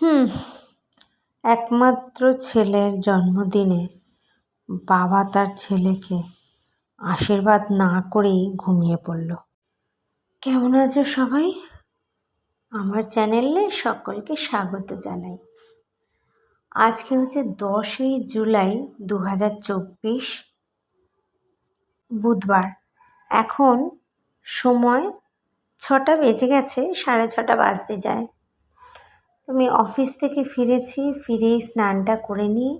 হুম, একমাত্র ছেলের জন্মদিনে বাবা তার ছেলেকে আশীর্বাদ না করেই ঘুমিয়ে পড়ল। কেমন আছো সবাই? আমার চ্যানেলে সকলকে স্বাগত জানাই। আজকে হচ্ছে দশই জুলাই দু হাজার চব্বিশ, বুধবার। এখন সময় ছটা বেজে গেছে, সাড়ে ছটা বাজতে যায়। আমি অফিস থেকে ফিরেছি, ফিরেই স্নানটা করে নিয়ে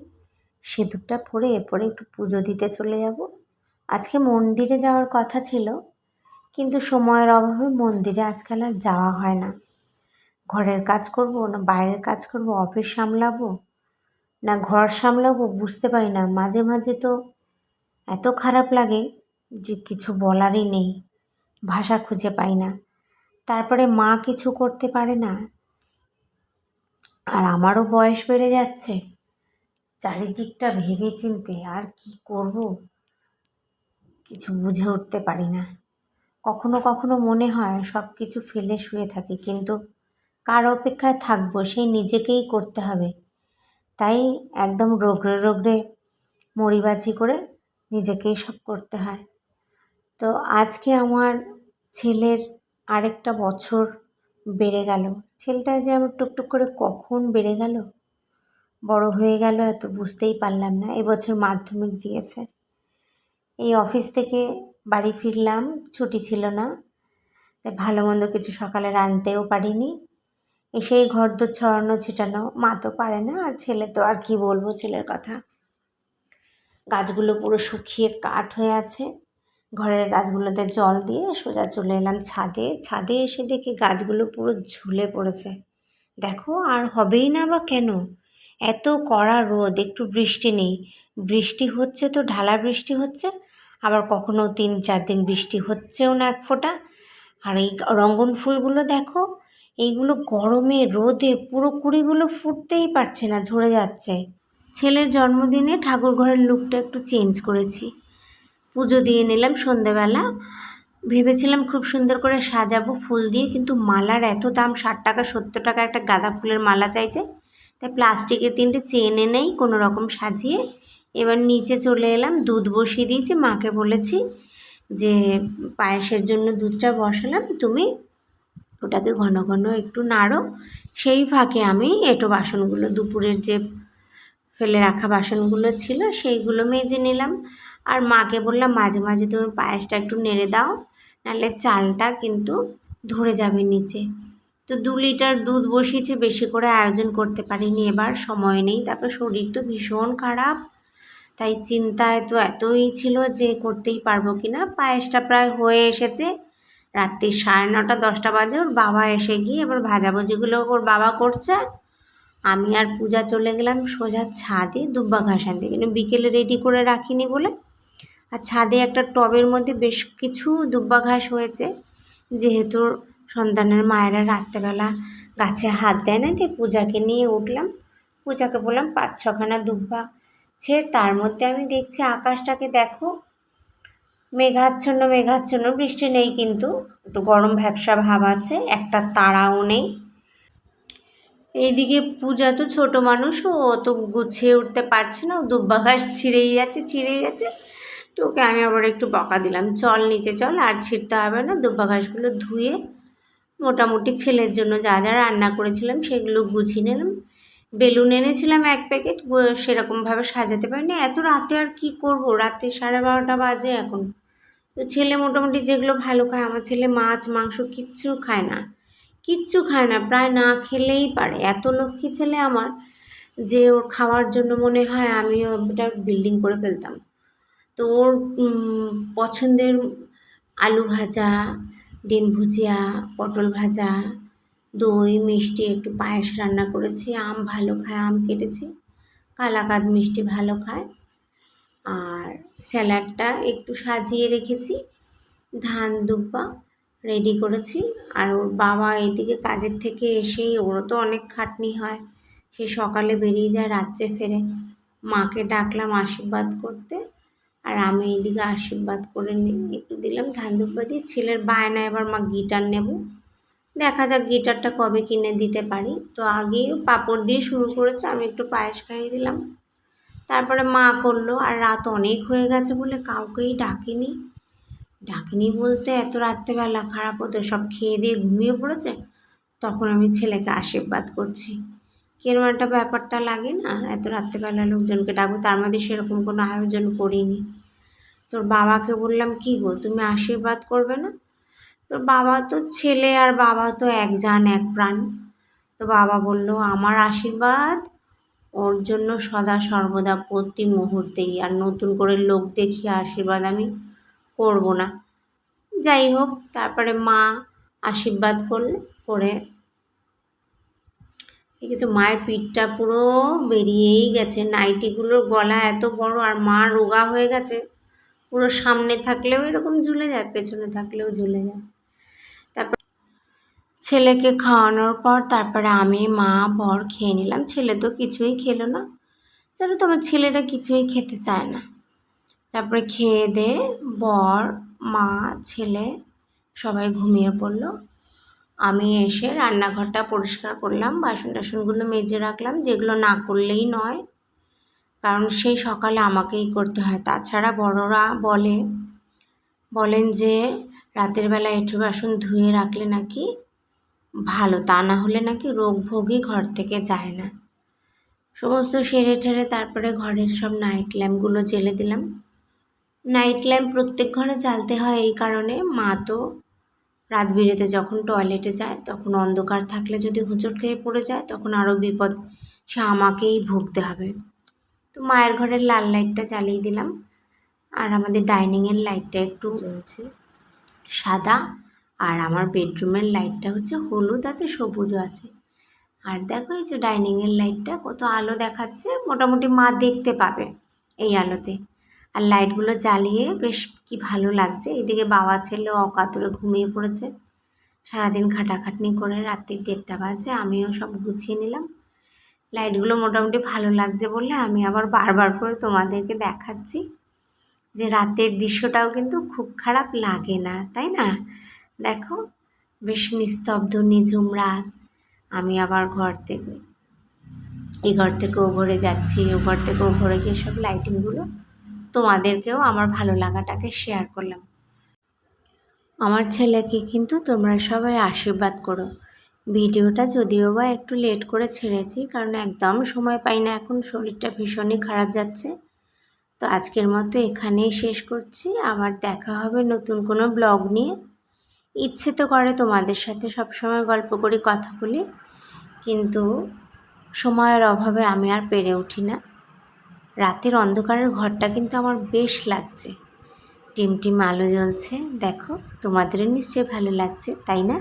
সিঁদুরটা পরে এরপরে একটু পুজো দিতে চলে যাব। আজকে মন্দিরে যাওয়ার কথা ছিল, কিন্তু সময়ের অভাবে মন্দিরে আজকাল আর যাওয়া হয় না। ঘরের কাজ করব না বাইরের কাজ করব, অফিস সামলাবো না ঘর সামলাবো বুঝতে পারি না। মাঝে মাঝে তো এত খারাপ লাগে যে কিছু বলারই নেই, ভাষা খুঁজে পাই না। তারপরে মা কিছু করতে পারে না আর আমারও বয়স বেড়ে যাচ্ছে। চারিদিকটা ভেবে চিনতে আর কি করব? কিছু বুঝে উঠতে পারি না। কখনো কখনো মনে হয় সব কিছু ফেলে শুয়ে থাকি, কিন্তু কার অপেক্ষায় থাকব সেই নিজেকেই করতে হবে। তাই একদম রোগড়ে রোগড়ে মরিবাজি করে নিজেকেই সব করতে হয়। তো আজকে আমার ছেলের আরেকটা বছর বেড়ে গেল। ছেলেটা যে আমার টুকটুক করে কখন বেড়ে গেল? বড় হয়ে গেল এত বুঝতেই পারলাম না, এবছর মাধ্যমিক দিয়েছে। এই অফিস থেকে বাড়ি ফিরলাম, ছুটি ছিল না, তাই ভালো মন্দ কিছু সকালে রাঁধতেও পারিনি। এসেই ঘর দোর ছড়ানো ছিটানো, মা তো পারে না, আর ছেলে তো আর কি বলব ছেলের কথা। গাছগুলো পুরো শুকিয়ে কাঠ হয়ে আছে। ঘরের গাছগুলোতে জল দিয়ে সোজা চলে এলাম ছাদে। ছাদে এসে দেখি গাছগুলো পুরো ঝুলে পড়েছে। দেখো, আর হবেই না বা কেন? এত কড়া রোদ, একটু বৃষ্টি নেই। বৃষ্টি হচ্ছে তো, ঢালা বৃষ্টি হচ্ছে। আবার কখনো তিন চার দিন বৃষ্টি হচ্ছেও না এক ফোঁটা। আর এই রঙ্গন ফুলগুলো দেখো, এইগুলো গরমে, রোদে পুরো কুড়িগুলো ফুটতেই পারছে না, ঝরে যাচ্ছে। ছেলের জন্মদিনে ঠাকুর ঘরের লুকটা একটু চেঞ্জ করেছি। পুজো দিয়ে নিলাম সন্ধেবেলা। ভেবেছিলাম খুব সুন্দর করে সাজাবো ফুল দিয়ে, কিন্তু মালার এত দাম, ষাট টাকা, সত্তর টাকা একটা গাঁদা ফুলের মালা চাইছে। তাই প্লাস্টিকের তিনটে চেন এনেই কোনো রকম সাজিয়ে এবার নিচে চলে এলাম, দুধ বসিয়ে দিয়েছি, মাকে বলেছি যে পায়েসের জন্য দুধটা বসালাম, তুমি ওটাকে ঘন ঘন একটু নাড়ো। সেই ফাঁকে আমি এটো বাসনগুলো, দুপুরের যে ফেলে রাখা বাসনগুলো ছিল, সেইগুলো মেজে নিলাম। আর মাকে বললাম, মাঝে মাঝে তুমি পায়েসটা একটু নেড়ে দাও, নাহলে চালটা কিন্তু ধরে যাবে নিচে। তো দু লিটার দুধ বসিয়েছে, বেশি করে আয়োজন করতে পারিনি এবার, সময় নেই। তারপর শরীর তো ভীষণ খারাপ, তাই চিন্তায় তো এতই ছিল যে করতেই পারব কি না পায়েসটা প্রায় হয়ে এসেছে, রাত্রি সাড়ে নটা, দশটা বাজে, ওর বাবা এসে গিয়ে এবার ভাজাভুজিগুলো ওর বাবা করছে। আমি আর পূজা চলে গেলাম সোজা ছাদে দুব্বা ঘাস আনতে, কিন্তু বিকেলে রেডি করে রাখিনি বলে আর ছাদে একটা টবের মধ্যে বেশ কিছু দুব্বা ঘাস হয়েছে। যেহেতু সন্তানের মায়েরা রাত্রেবেলা গাছে হাত দেয় না দিয়ে পূজাকে নিয়ে উঠলাম। পূজাকে বললাম, পাঁচ ছখানা দুব্বা ছেড়, তার মধ্যে আমি দেখছি আকাশটাকে দেখো। মেঘাচ্ছন্ন মেঘাচ্ছন্ন, বৃষ্টি নেই কিন্তু, একটু গরম ভ্যাবসা ভাব আছে, একটা তারাও নেই। এইদিকে পূজা তো ছোট মানুষ, ও অত গুছিয়ে উঠতে পারছে না দুব্বা ঘাস ছিঁড়েই যাচ্ছে ছিঁড়েই যাচ্ছে। তো ওকে আমি আবার একটু বকা দিলাম। চল নিচে চল, আর ছিঁড়তে হবে না। দুব্বা ঘাসগুলো ধুয়ে মোটামুটি ছেলের জন্য যা যা রান্না করেছিলাম সেগুলো গুছিয়ে নিলাম। বেলুন এনেছিলাম এক প্যাকেট সেরকমভাবে সাজাতে পারিনি। এত রাতে আর কি করব? রাতে সাড়ে বারোটা বাজে এখন। তো ছেলে মোটামুটি যেগুলো ভালো খায়, আমার ছেলে মাছ, মাংস কিচ্ছু খায় না। কিচ্ছু খায় না, প্রায় না খেলেই পারে। এত লক্ষ্মী ছেলে আমার যে ওর খাওয়ার জন্য মনে হয় আমি ওটা বিল্ডিং করে ফেলতাম। তো ওর পছন্দের আলু ভাজা, ডিম ভুজিয়া, পটল ভাজা, দই, মিষ্টি, একটু পায়েস রান্না করেছি, আম ভালো খায়, আম কেটেছি, কালাকাদ মিষ্টি ভালো খায়, আর স্যালাডটা একটু সাজিয়ে রেখেছি, ধান দুব্বা রেডি করেছি, আর ওর বাবা এদিকে কাজের থেকে এসেই, ওরও তো অনেক খাটনি হয়, সে সকালে বেরিয়ে যায়, রাত্রে ফেরে, মাকে ডাকলাম আশীর্বাদ করতে আর আমি এদিকে আশীর্বাদ করে একটু দিলাম, ধান দুব্বা দিয়ে ছেলের বায়না এবার মা গিটার নেব। দেখা যাক গিটারটা কবে কিনে দিতে পারি। তো আগে পাপড় দিয়ে শুরু করেছে, আমি একটু পায়েস খাইয়ে দিলাম। তারপরে মা করল, আর রাত অনেক হয়ে গেছে বলে কাউকেই ডাকিনি। ডাকিনি বলতে এত রাত্রেবেলা খারাপ হতো, সব খেয়ে দিয়ে ঘুমিয়ে পড়েছে? তখন আমি ছেলেকে আশীর্বাদ করছি। কিরম একটা ব্যাপারটা লাগে না? এত রাত্রেবেলা লোকজনকে ডাকবো তার মধ্যে সেরকম কোনো আয়োজন করিনি। তোর বাবাকে বললাম, কি গো, তুমি আশীর্বাদ করবে না? তোর বাবা তো ছেলে আর বাবা তো এক জান, এক প্রাণ। তো বাবা বলল, আমার আশীর্বাদ? ওর জন্য সদা সর্বদা প্রতি মুহূর্তেই। আর নতুন করে লোক দেখিয়ে আশীর্বাদ আমি করব না। যাই হোক, তারপরে মা আশীর্বাদ করলে, করে দেখেছ মায়ের পিঠটা পুরো বেরিয়েই গেছে। নাইটিগুলোর গলা এত বড় আর মা রোগা হয়ে গেছে। পুরো সামনে থাকলেও এরকম ঝুলে যায়, পেছনে থাকলেও ঝুলে যায়। তারপর ছেলেকে খাওয়ানোর পর তারপরে আমি, মা, বর খেয়ে নিলাম। ছেলে তো কিছুই খেলো না। জানো তো আমার ছেলেটা কিছুই খেতে চায় না। তারপরে খেয়ে দে, বর, মা, ছেলে সবাই ঘুমিয়ে পড়ল। আমি এসে রান্নাঘরটা পরিষ্কার করলাম বাসন টাসনগুলো মেজে রাখলাম, যেগুলো না করলেই নয়। কারণ সেই সকালে আমাকেই করতে হয়। তাছাড়া বড়রা বলে, বলেন যে রাতের বেলা এঁঠো বাসন ধুয়ে রাখলে নাকি ভালো, তা না হলে নাকি রোগ ভোগই ঘর থেকে যায় না। সমস্ত সেরে ঠেরে তারপরে ঘরের সব নাইট ল্যাম্পগুলো জেলে দিলাম। নাইট ল্যাম্প প্রত্যেক ঘরে জ্বালতে হয় এই কারণে। মা তো রাত বিরেতে যখন টয়লেটে যায় তখন অন্ধকার থাকলে যদি হোঁচট খেয়ে পড়ে যায় তখন আরও বিপদ। সে আমাকেই ভুগতে হবে। তো মায়ের ঘরের লাল লাইটটা জ্বালিয়ে দিলাম। আর আমাদের ডাইনিংয়ের লাইটটা একটু সাদা। আর আমার বেডরুমের লাইটটা হচ্ছে হলুদ আছে সবুজও আছে। আর দেখো এই যে ডাইনিংয়ের লাইটটা কত আলো দেখাচ্ছে। মোটামুটি মা দেখতে পাবে এই আলোতে। আর লাইটগুলো জ্বালিয়ে বেশ কি ভালো লাগছে। এদিকে বাবা, ছেলে অকাতরে ঘুমিয়ে পড়েছে। সারাদিন খাটাখাটনি করে রাত্রি দেড়টা বাজে, আমিও সব গুছিয়ে নিলাম। লাইটগুলো মোটামুটি ভালো লাগছে বলে আমি আবার বারবার করে তোমাদেরকে দেখাচ্ছি যে রাতের দৃশ্যটাও কিন্তু খুব খারাপ লাগে না, তাই না? দেখো, বেশ নিস্তব্ধ, নিঝুম রাত। আমি আবার ঘর থেকে, এই ঘর থেকে ও ঘরে যাচ্ছি ও ঘর থেকে ও ঘরে গিয়ে সব লাইটিংগুলো তোমাদেরকেও আমার ভালো লাগাটাকে শেয়ার করলাম। আমার ছেলেকে কিন্তু তোমরা সবাই আশীর্বাদ করো। ভিডিওটা যদিও বা একটু লেট করে ছেড়েছি, কারণ একদম সময় পাই না, এখন শরীরটা ভীষণই খারাপ যাচ্ছে। তো আজকের মতো এখানেই শেষ করছি, আবার দেখা হবে নতুন কোনো ব্লগ নিয়ে। ইচ্ছে তো করে তোমাদের সাথে সবসময় গল্প করি, কথা বলি, কিন্তু সময়ের অভাবে আমি আর পেরে উঠি না। রাতের অন্ধকারের ঘরটা কিন্তু আমার বেশ লাগছে। টিম টিম আলো জ্বলছে, দেখো, তোমাদেরও নিশ্চয়ই ভালো লাগছে, তাই না?